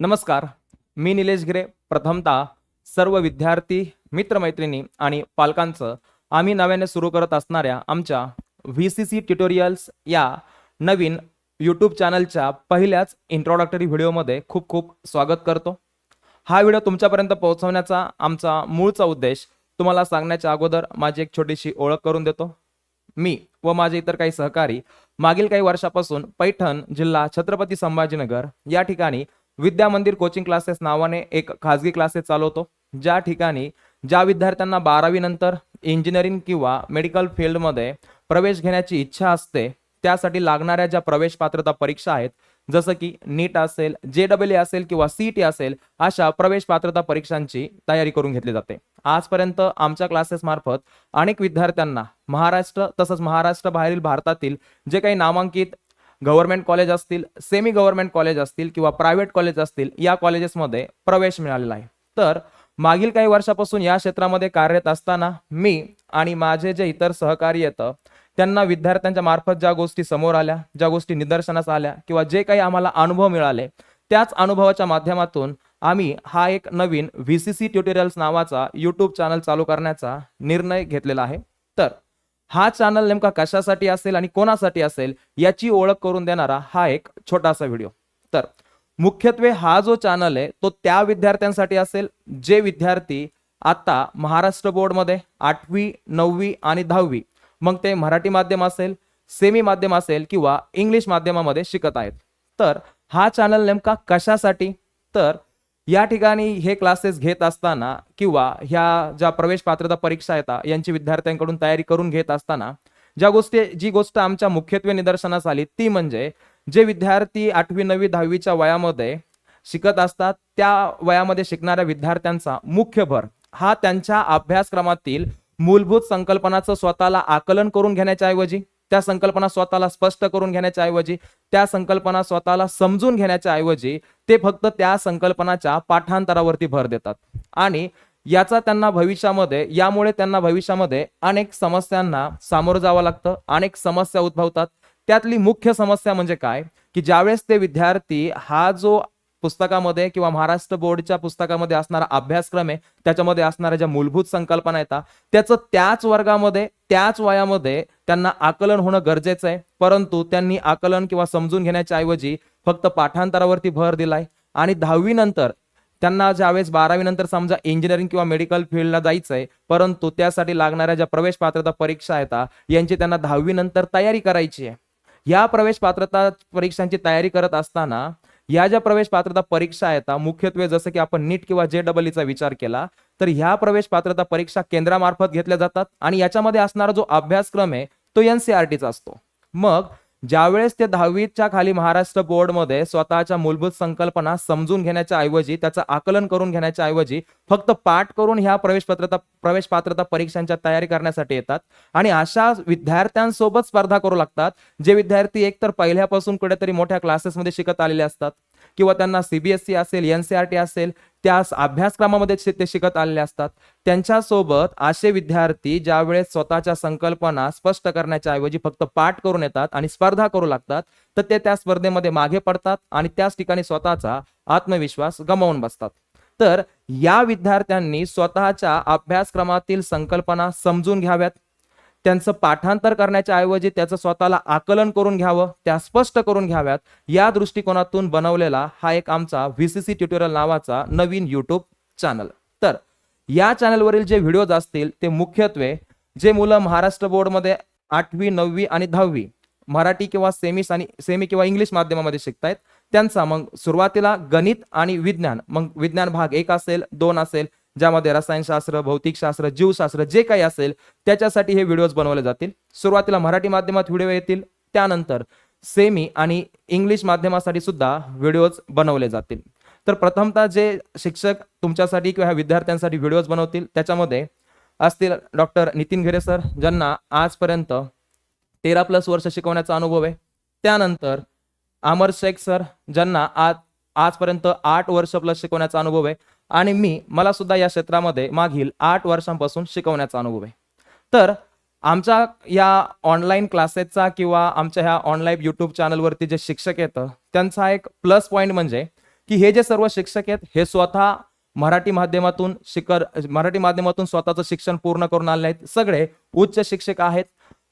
नमस्कार. मी निलेश गिरे प्रथमतः सर्व विद्यार्थी मित्रमैत्रिणी आणि पालकांचं आम्ही नव्याने सुरू करत असणाऱ्या आमच्या व्ही सी सी ट्युटोरियल्स या नवीन यूट्यूब चॅनलच्या पहिल्याच इंट्रोडक्टरी व्हिडिओमध्ये खूप खूप स्वागत करतो. हा व्हिडिओ तुमच्यापर्यंत पोहोचवण्याचा आमचा मूळचा उद्देश तुम्हाला सांगण्याच्या अगोदर माझी एक छोटीशी ओळख करून देतो. मी व माझे इतर काही सहकारी मागील काही वर्षापासून पैठण जिल्हा छत्रपती संभाजीनगर या ठिकाणी विद्या मंदिर कोचिंग क्लासेस नावाने एक खाजगी क्लासेस चालवतो. ज्या ठिकाणी ज्या विद्यार्थ्यांना बारावी नंतर इंजिनिअरिंग किंवा मेडिकल फील्डमध्ये प्रवेश घेण्याची इच्छा असते त्यासाठी लागणाऱ्या ज्या प्रवेश पात्रता परीक्षा आहेत जसं की नीट असेल जे डबल असेल किंवा सी टी असेल अशा प्रवेश पात्रता परीक्षांची तयारी करून घेतली जाते. आजपर्यंत आमच्या क्लासेस मार्फत अनेक विद्यार्थ्यांना महाराष्ट्र तसंच महाराष्ट्र बाहेरील भारतातील जे काही नामांकित गव्हर्नमेंट कॉलेज असतील सेमी गव्हर्नमेंट कॉलेज असतील किंवा प्रायव्हेट कॉलेज असतील या कॉलेजेसमध्ये प्रवेश मिळालेला आहे. तर मागील काही वर्षापासून या क्षेत्रामध्ये कार्यरत असताना मी आणि माझे जे इतर सहकारी येतं त्यांना विद्यार्थ्यांच्या मार्फत ज्या गोष्टी समोर आल्या ज्या गोष्टी निदर्शनास आल्या किंवा जे काही आम्हाला अनुभव मिळाले त्याच अनुभवाच्या माध्यमातून आम्ही हा एक नवीन व्ही सी सी ट्युटोरियल्स नावाचा यूट्यूब चॅनल चालू करण्याचा निर्णय घेतलेला आहे. हा चॅनल नेमका कशासाठी असेल आणि कोणासाठी असेल याची ओळख करून देणारा हा एक छोटासा व्हिडिओ तर मुख्यत्वे हा जो चॅनल आहे तो त्या विद्यार्थ्यांसाठी असेल जे विद्यार्थी आता महाराष्ट्र बोर्डमध्ये आठवी नववी आणि दहावी मग ते मराठी माध्यम असेल सेमी माध्यम असेल किंवा इंग्लिश माध्यमामध्ये शिकत आहेत. तर हा चॅनल नेमका कशासाठी? तर या ठिकाणी हे क्लासेस घेत असताना किंवा ह्या ज्या प्रवेश पात्रता परीक्षा येतात यांची विद्यार्थ्यांकडून तयारी करून घेत असताना ज्या गोष्टी जी गोष्ट आमच्या मुख्यत्वे निदर्शनास आली ती म्हणजे जे विद्यार्थी आठवी नववी दहावीच्या वयामध्ये शिकत असतात त्या वयामध्ये शिकणाऱ्या विद्यार्थ्यांचा मुख्य भर हा त्यांच्या अभ्यासक्रमातील मूलभूत संकल्पनाचं स्वतःला आकलन करून घेण्याच्या ऐवजी त्या संकल्पना स्वतःला स्पष्ट करून घेण्याच्या ऐवजी त्या संकल्पना स्वतःला समजून घेण्याच्या ऐवजी ते फक्त त्या संकल्पनाच्या पाठांतरावरती भर देतात. आणि याचा त्यांना भविष्यामध्ये यामुळे त्यांना भविष्यामध्ये अनेक समस्यांना सामोरं जावं लागतं अनेक समस्या उद्भवतात. त्यातली मुख्य समस्या म्हणजे काय? की ज्यावेळेस ते विद्यार्थी हा जो पुस्तकामध्ये किंवा महाराष्ट्र बोर्डच्या पुस्तकामध्ये असणारा अभ्यासक्रम आहे त्याच्यामध्ये असणाऱ्या ज्या मूलभूत संकल्पना येतात त्याचं त्याच वर्गामध्ये त्याच वयामध्ये त्यांना आकलन होणं गरजेचं आहे. परंतु त्यांनी आकलन किंवा समजून घेण्याच्या ऐवजी फक्त पाठांतरावरती भर दिलाय. आणि दहावी नंतर त्यांना ज्यावेळेस बारावी नंतर समजा इंजिनिअरिंग किंवा मेडिकल फील्डला जायचं आहे परंतु त्यासाठी लागणाऱ्या ज्या प्रवेश पात्रता परीक्षा येतात यांची त्यांना दहावी नंतर तयारी करायची आहे. या प्रवेश पात्रता परीक्षांची तयारी करत असताना या ज्या प्रवेश पात्रता परीक्षा येतात मुख्यत्वे जसं की आपण नीट किंवा जे डबलईचा विचार केला तर ह्या प्रवेश पात्रता परीक्षा केंद्रामार्फत घेतल्या जातात आणि याच्यामध्ये असणारा जो अभ्यासक्रम आहे तो एनसीआरटीचा असतो. मग ज्यावेळेस ते दहावीच्या खाली महाराष्ट्र बोर्डमध्ये स्वतःच्या मूलभूत संकल्पना समजून घेण्याच्या ऐवजी त्याचं आकलन करून घेण्याच्या ऐवजी फक्त पाठ करून ह्या प्रवेश पात्रता प्रवेश पात्रता परीक्षांच्या तयारी करण्यासाठी येतात. आणि अशा विद्यार्थ्यांसोबत स्पर्धा करू लागतात जे विद्यार्थी एकतर पहिल्यापासून कुठेतरी मोठ्या क्लासेसमध्ये शिकत आलेले असतात. किंवा त्यांना सीबीएसई असेल एनसीआरटी असेल त्या अभ्यासक्रमामध्ये ते शिकत आलेले असतात. त्यांच्यासोबत असे विद्यार्थी ज्यावेळेस स्वतःच्या संकल्पना स्पष्ट करण्याच्या ऐवजी फक्त पाठ करून येतात आणि स्पर्धा करू लागतात तर ते त्या स्पर्धेमध्ये मागे पडतात आणि त्याच ठिकाणी स्वतःचा आत्मविश्वास गमावून बसतात. तर या विद्यार्थ्यांनी स्वतःच्या अभ्यासक्रमातील संकल्पना समजून घ्याव्यात. त्यांचं पाठांतर करण्याच्या ऐवजी त्याचं स्वतःला आकलन करून घ्यावं त्या स्पष्ट करून घ्याव्यात. या दृष्टिकोनातून बनवलेला हा एक आमचा व्ही सी सी ट्युटोरियल नावाचा नवीन युट्यूब चॅनल तर या चॅनलवरील जे व्हिडिओज असतील ते मुख्यत्वे जे मुलं महाराष्ट्र बोर्डमध्ये आठवी नववी आणि दहावी मराठी किंवा सेमी आणि सेमी किंवा इंग्लिश माध्यमामध्ये शिकतायत त्यांचा मग सुरुवातीला गणित आणि विज्ञान. मग विज्ञान भाग एक असेल दोन असेल ज्यामध्ये रसायनशास्त्र भौतिकशास्त्र जीवशास्त्र जे काही असेल त्याच्यासाठी हे व्हिडिओज बनवले जातील. सुरुवातीला मराठी माध्यमात व्हिडिओ येतील त्यानंतर सेमी आणि इंग्लिश माध्यमासाठी सुद्धा व्हिडिओज बनवले जातील. तर प्रथमतः जे शिक्षक तुमच्यासाठी किंवा विद्यार्थ्यांसाठी व्हिडिओज बनवतील त्याच्यामध्ये असतील डॉक्टर नितीन घिरे सर ज्यांना आजपर्यंत तेरा प्लस वर्ष शिकवण्याचा अनुभव आहे. त्यानंतर अमर शेख सर ज्यांना आज आजपर्यंत आठ वर्ष प्लस शिकवण्याचा अनुभव आहे. आणि मी मला सुद्धा या क्षेत्रामध्ये मागील आठ वर्षांपासून शिकवण्याचा अनुभव आहे. तर आमच्या या ऑनलाईन क्लासेसचा किंवा आमच्या ह्या ऑनलाईन युट्यूब चॅनलवरती जे शिक्षक येतं त्यांचा एक प्लस पॉईंट म्हणजे की हे जे सर्व शिक्षक आहेत हे स्वतः मराठी माध्यमातून शिकर मराठी माध्यमातून स्वतःचं शिक्षण पूर्ण करून आले आहेत. सगळे उच्च शिक्षक आहेत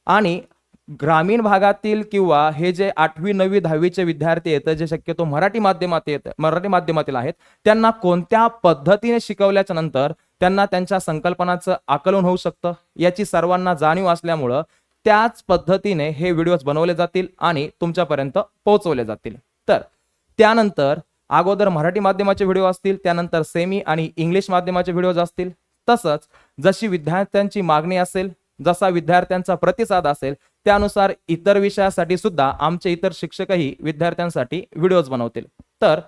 आणि ग्रामीण भागातील किंवा हे जे आठवी नववी दहावीचे विद्यार्थी येतं जे शक्यतो मराठी माध्यमात येत मराठी माध्यमातील आहेत त्यांना कोणत्या पद्धतीने शिकवल्याच्या नंतर त्यांना त्यांच्या संकल्पनाचं आकलन होऊ शकतं? याची सर्वांना जाणीव असल्यामुळं त्याच पद्धतीने हे व्हिडिओज बनवले जातील आणि तुमच्यापर्यंत पोहोचवले जातील. तर त्यानंतर अगोदर मराठी माध्यमाचे व्हिडिओ असतील त्यानंतर सेमी आणि इंग्लिश माध्यमाचे व्हिडिओज असतील. तसंच जशी विद्यार्थ्यांची मागणी असेल जसा विद्यार्थ्यांचा प्रतिसाद असेल त्यानुसार इतर विषयासाठी सुद्धा आमचे इतर शिक्षकही विद्यार्थ्यांसाठी व्हिडिओज बनवतील. तर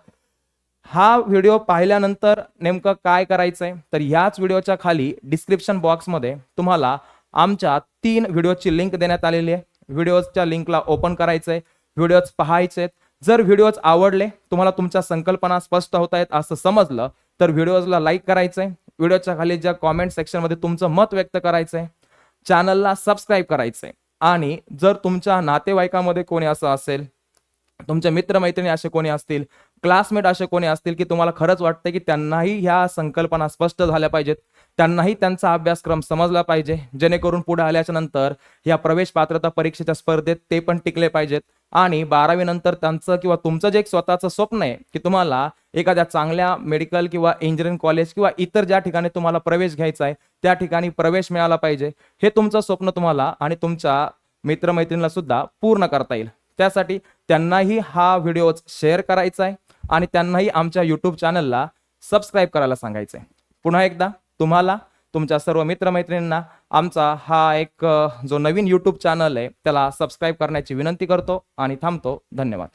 हा व्हिडिओ पाहिल्यानंतर नेमकं काय करायचंय? तर याच व्हिडिओच्या खाली डिस्क्रिप्शन बॉक्समध्ये तुम्हाला आमच्या तीन व्हिडिओची लिंक देण्यात आलेली आहे. व्हिडिओजच्या लिंकला ओपन करायचंय. व्हिडिओज पाहायचे जर व्हिडिओज आवडले तुम्हाला तुमच्या संकल्पना स्पष्ट होत आहेत असं समजलं तर व्हिडिओजला लाईक करायचंय. व्हिडिओच्या खाली ज्या कॉमेंट सेक्शनमध्ये तुमचं मत व्यक्त करायचंय चॅनलला सबस्क्राईब करायचंय. आणि जर तुमच्या नातेवाईकामध्ये कोणी असं असेल तुमच्या मित्रमैत्रिणी असे कोणी असतील क्लासमेट असे कोणी असतील की तुम्हाला खरंच वाटतं की त्यांनाही ह्या संकल्पना स्पष्ट झाल्या पाहिजेत. त्यांनाही त्यांचा अभ्यासक्रम समजला पाहिजे. जेणेकरून पुढे आल्याच्यानंतर या प्रवेश पात्रता परीक्षेच्या स्पर्धेत ते पण टिकले पाहिजेत. आणि बारावी नंतर त्यांचं किंवा तुमचं जे एक स्वतःचं स्वप्न आहे की तुम्हाला एखाद्या चांगल्या मेडिकल किंवा इंजिनिअरिंग कॉलेज किंवा इतर ज्या ठिकाणी तुम्हाला प्रवेश घ्यायचा आहे त्या ठिकाणी प्रवेश मिळाला पाहिजे. हे तुमचं स्वप्न तुम्हाला आणि तुमच्या मित्रमैत्रिणीला सुद्धा पूर्ण करता येईल. त्यासाठी त्यांनाही हा व्हिडिओ शेअर करायचा आहे. आणि त्यांनाही आमच्या युट्यूब चॅनलला सबस्क्राईब करायला सांगायचं आहे पुन्हा एकदा तुम्हाला तुमच्या सर्व मित्रमैत्रिणींना आमचा हा एक जो नवीन यूट्यूब चॅनल आहे त्याला सबस्क्राईब करण्याची विनंती करतो आणि थांबतो. धन्यवाद.